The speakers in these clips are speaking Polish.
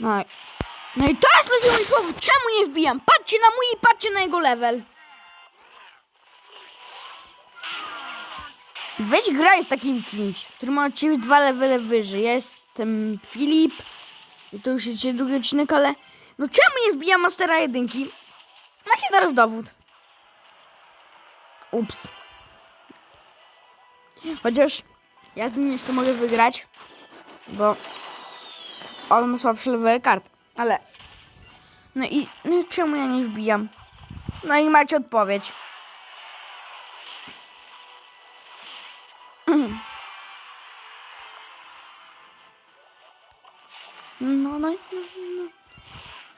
No, no i to jest ludzie mój powód, czemu nie wbijam? Patrzcie na mój i patrzcie na jego level. Weź graj z takim kimś, który ma od ciebie dwa levele wyżej. Jestem Filip. I to już jest drugi odcinek, ale... No czemu nie wbijam Mastera jedynki? Macie teraz dowód. Ups. Chociaż ja z nim jeszcze mogę wygrać, bo on ma słabszy level kart, ale... No i no czemu ja nie wbijam? No i macie odpowiedź. No, no, no, no.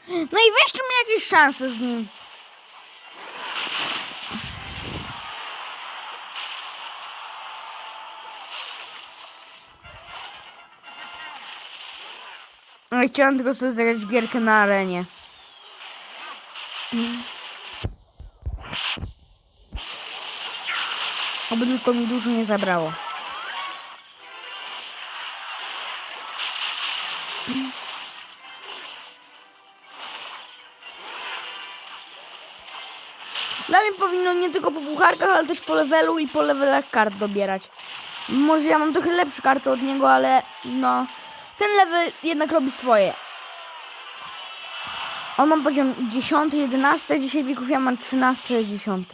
No i weźcie mi jakieś szanse z nim. No chciałam tylko sobie zagrać gierkę na arenie. Oby tylko mi dużo nie zabrało. Dla mnie powinno nie tylko po pucharkach, ale też po levelu i po levelach kart dobierać. Może ja mam trochę lepsze karty od niego, ale no... Ten level jednak robi swoje. On ma poziom 10, 11, 10 wieków, ja mam 13, 10.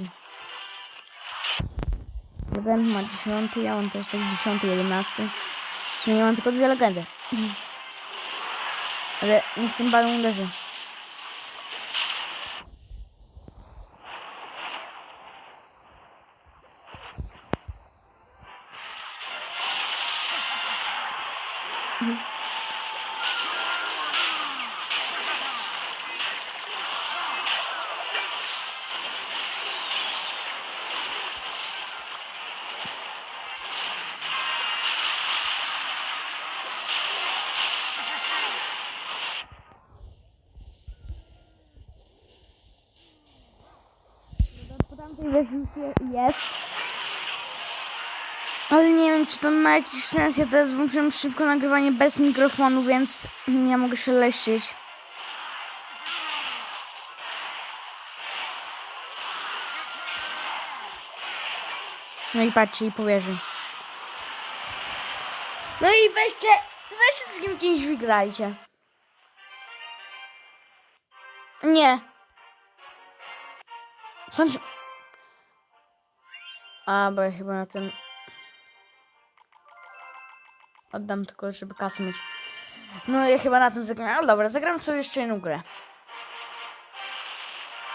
Jeden ma 10, ja mam też tak 10, 11. W sumie ja mam tylko dwie legendy. Ale nie w tym balon uderzy. Tamtej wersji jest. Ale nie wiem, czy to ma jakiś sens. Ja teraz włączyłem szybko nagrywanie bez mikrofonu, więc ja mogę się leścić. No i patrzcie i powierzy. No i weźcie, weźcie z kim kimś wygrajcie. Nie. Chodź. A, bo ja chyba na tym... Oddam tylko, żeby kasę mieć. No ja chyba na tym zagram. Ale dobra, zagram sobie jeszcze jedną grę.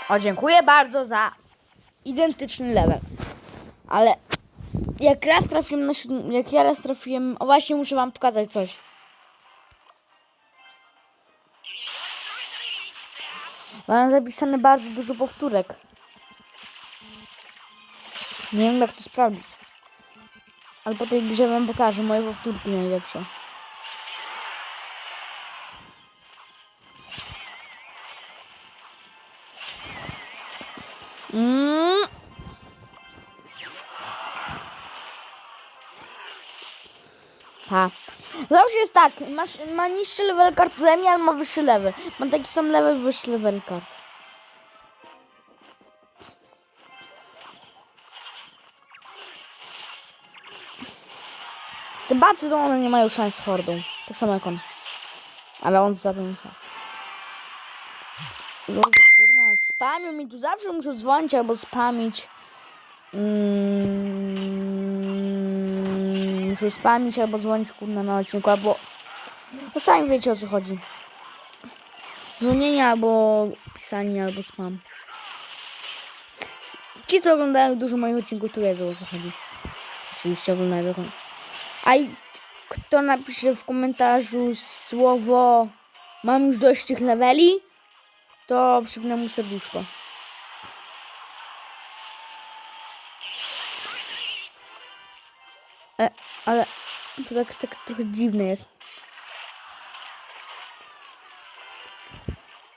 O, dziękuję bardzo za identyczny level. Ale jak raz trafiłem na siódm... Jak ja raz trafiłem... O, właśnie muszę wam pokazać coś. Mam zapisane bardzo dużo powtórek. Nie wiem jak to sprawdzić. Ale po tej grze wam pokażę moje powtórki najlepsze. Mm. Ha. Zawsze jest tak, masz, ma niższy level kart ode mnie, ale ma wyższy level. Ma taki sam level, wyższy level kart. Te bacy to one nie mają szans z hordą. Tak samo jak on. Ale on zabił Ludzie, kurwa, spamią mi tu zawsze muszę dzwonić albo spamić. Mm, muszę spamić albo dzwonić kurna na odcinku, albo... No sami wiecie o co chodzi. Dzwonienie albo pisanie albo spam. Ci co oglądają dużo moich odcinków to wiedzą o co chodzi. Oczywiście oglądają do końca. A kto napisze w komentarzu słowo mam już dość tych leveli, to przypnę mu serduszko. E, ale to tak, tak trochę dziwne jest.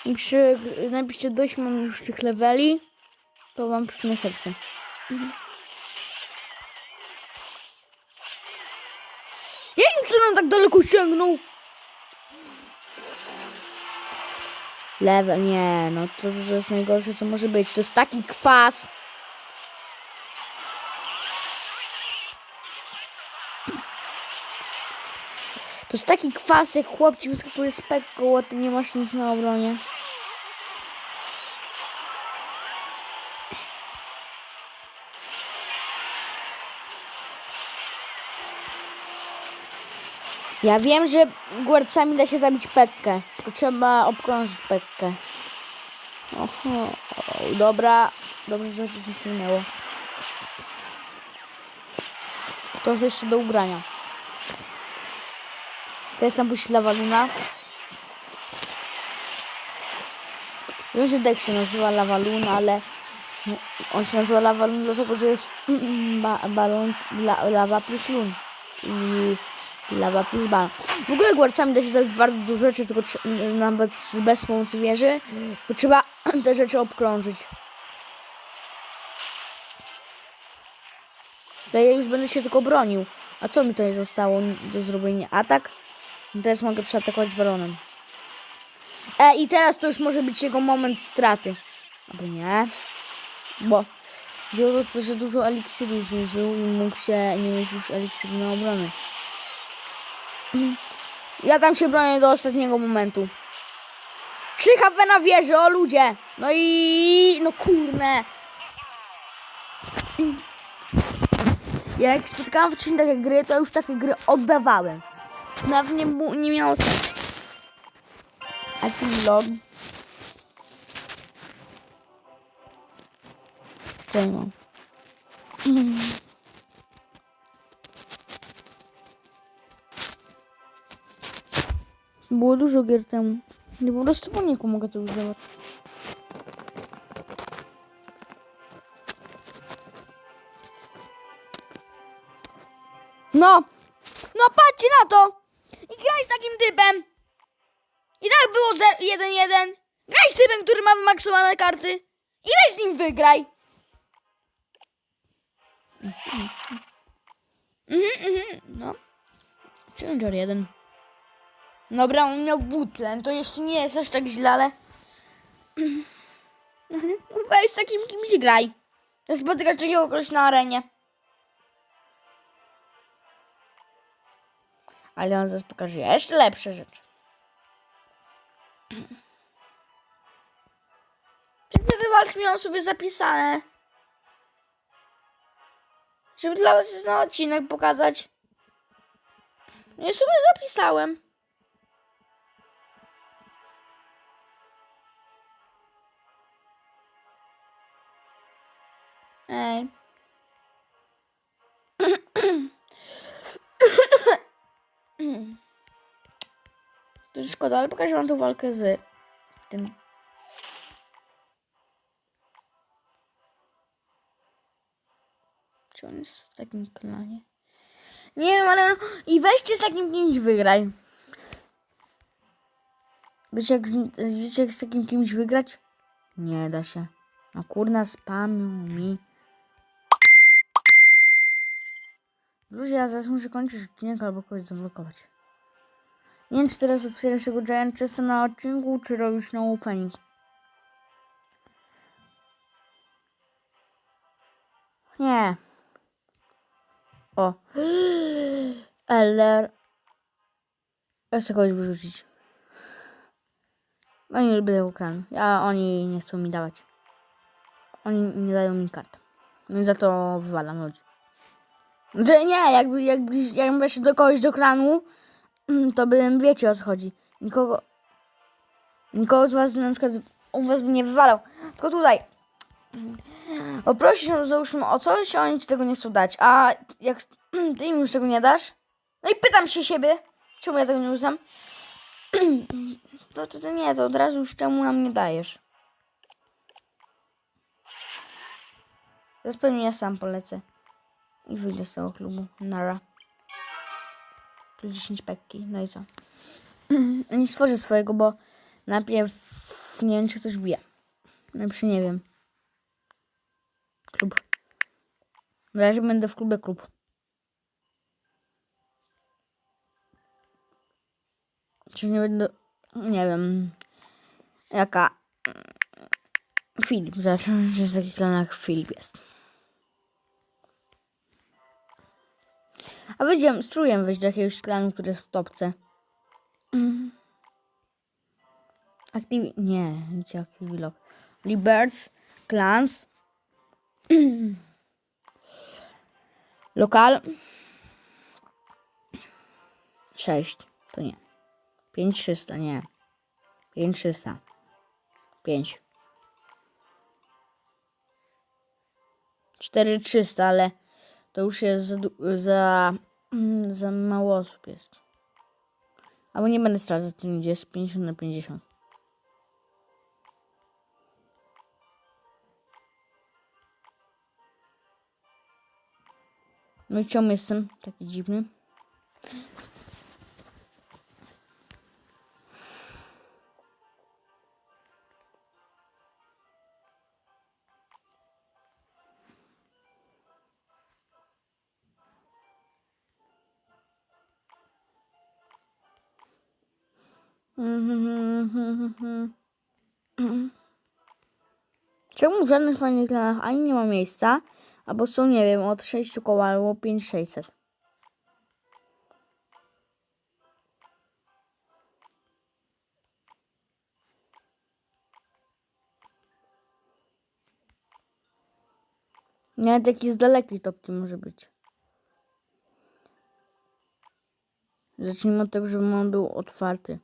Napiszcie, napiszcie dość mam już tych leveli, to wam przypnę serce. Jakim cudem tak daleko sięgnął? Level, nie, no to, to jest najgorsze co może być. To jest taki kwas. To jest taki kwas, jak chłop ci wyskakuje z pekką, a ty nie masz nic na obronie. Ja wiem, że guardcami da się zabić pekkę. Trzeba obkrążyć pekkę. Dobra. Dobrze, że coś nie śminęło. To jest jeszcze do ugrania. Teraz tam puści lawa luna. Wiem, że deck się nazywa lawa luna, ale on się nazywa lawa luna dlatego, że jest ba balon la lawa plus lun. Czyli lawa plus balon. W ogóle guarcami da się zrobić bardzo dużo rzeczy, tylko nawet bez pomocy wieży. Tylko trzeba te rzeczy obkrążyć. To ja już będę się tylko bronił. A co mi tutaj zostało do zrobienia? Atak? Teraz mogę przeatakować balonem. E, i teraz to już może być jego moment straty. Albo nie. Bo wziął to, że dużo eliksiru zużył i mógł się nie mieć już eliksiru na obronę. Ja tam się bronię do ostatniego momentu. 3 HP na wieży, o ludzie! No i... no kurne! Ja jak spotkałam wcześniej takie gry, to już takie gry oddawałem. Nawet nie, nie miało sensu. A ten log... Co ja Było dużo gier temu. Nie po prostu po niku mogę to używać. No! No patrzcie na to! I graj z takim typem! I tak było 1-1. Graj z typem, który ma wymaksowane karty. I weź z nim wygraj. Mhm, mhm, no. Challenger 1. Dobra, on miał butlen, to jeszcze nie jest aż tak źle, ale... Weź z takim kimś graj. Jak spotykasz takiego kogoś na arenie. Ale on zaraz pokaże jeszcze lepsze rzeczy. Żeby te walki miałam sobie zapisane. Żeby dla was na odcinek pokazać. Ja sobie zapisałem. Ej. To szkoda, ale pokażę wam tą walkę z tym. Czy on jest w takim klanie? Nie wiem, ale no, i weźcie z takim kimś wygraj. Wiecie jak, z, wiecie jak z takim kimś wygrać? Nie da się. No kurna spamił mi. Ludzie, ja zaraz muszę kończyć odcinek albo kogoś zablokować. Nie wiem, czy teraz otwierasz tego Giant czysto na odcinku, czy robisz na opening. Nie. O. LR. Ja chcę kogoś wyrzucić. Oni tego kranu. Ja, oni nie chcą mi dawać. Oni nie dają mi kart. Więc za to wywalam ludzi. Że nie, jakby, jakby, jakbym weszł do kogoś do klanu, mm, to bym wiecie o co chodzi. Nikogo. Nikogo z was na przykład u was by nie wywalał. Tylko tutaj. Poprosi się załóżmy o coś, a oni ci tego nie chcą dać. A jak ty im już tego nie dasz, no i pytam się siebie, czemu ja tego nie uznam, to, to, to nie, to od razu już czemu nam nie dajesz. Za spełnienia sam polecę. I wyjdę z tego klubu. Nara. Plus 10 pekki. No i co? nie stworzę swojego, bo najpierw nie wiem, czy ktoś bije. Najpierw nie wiem. Klub. Na razie będę w klubie klub. Czy nie będę... Nie wiem. Jaka? Filip. Zacznę, że w takich klanach Filip jest. A wyjdziemy, spróbujemy wejść do jakiegoś klanu, który jest w topce. Mm. Active... Nie, gdzie Active Lock? Liberts, Clans. Lokal. 6. To nie. 5300, nie. 5300. 5. 4300, ale to już jest za, za, mm, za mało osób jest. Albo nie będę sprawdzać, to gdzie jest 50 na 50. No i czemu jestem taki dziwny? Czemu w żadnych fajnych klanach ani nie ma miejsca, albo są, nie wiem, od 6 koła albo 5600. Nawet jakiś z dalekiej topki może być. Zacznijmy od tego, żeby on był otwarty.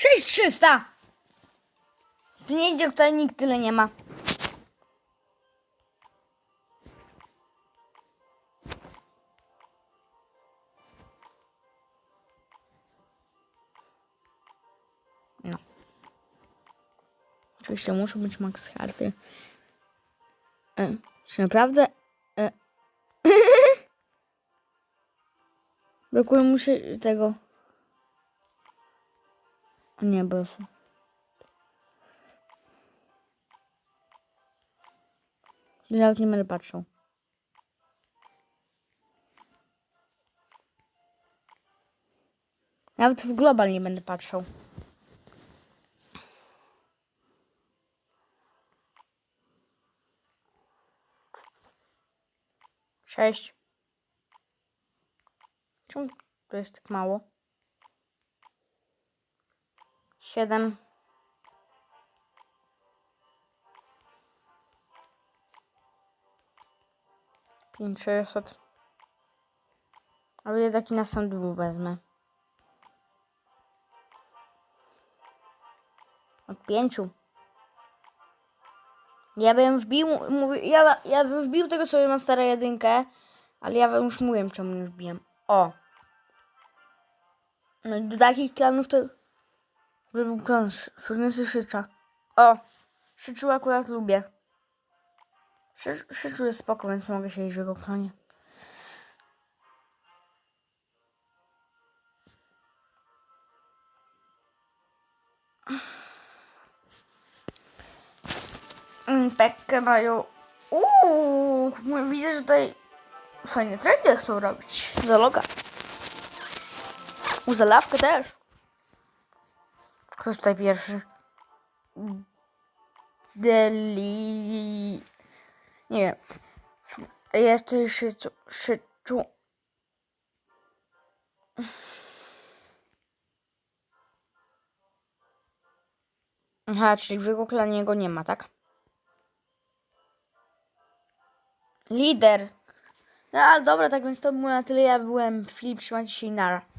Sześć trzysta! Tu nie idzie, tutaj nikt tyle nie ma. No. Oczywiście muszą być max harty. E, czy naprawdę? E. Brakuje mu się tego. Nie, bo... Nawet nie będę patrzył. Nawet w global nie będę patrzył. Sześć. Czemu to jest tak mało? Siedem. Pięć, sześćset. Ale taki na sam dół wezmę. Od pięciu. Ja bym wbił, ja, ja bym wbił tego sobie na stara jedynkę, ale ja wam już mówiłem, czemu nie wbiłem. O. No do takich klanów to... Żeby klan Furnesy Szycza. O. Szyczu akurat lubię. Szy, Szyczu jest spoko, więc mogę siedzieć w jego klanie. Mm, Pekkę mają. Uuu, widzę, że tutaj fajne trendy chcą robić. Za loga. U zalawkę też. Kto tutaj pierwszy? Deli... Nie wiem. Jest tutaj szycu... Szyczu... Aha, czyli w jego klanie go nie ma, tak? Lider. No ale dobra, tak więc to było na tyle. Ja byłem Filip, trzymajcie się i nara.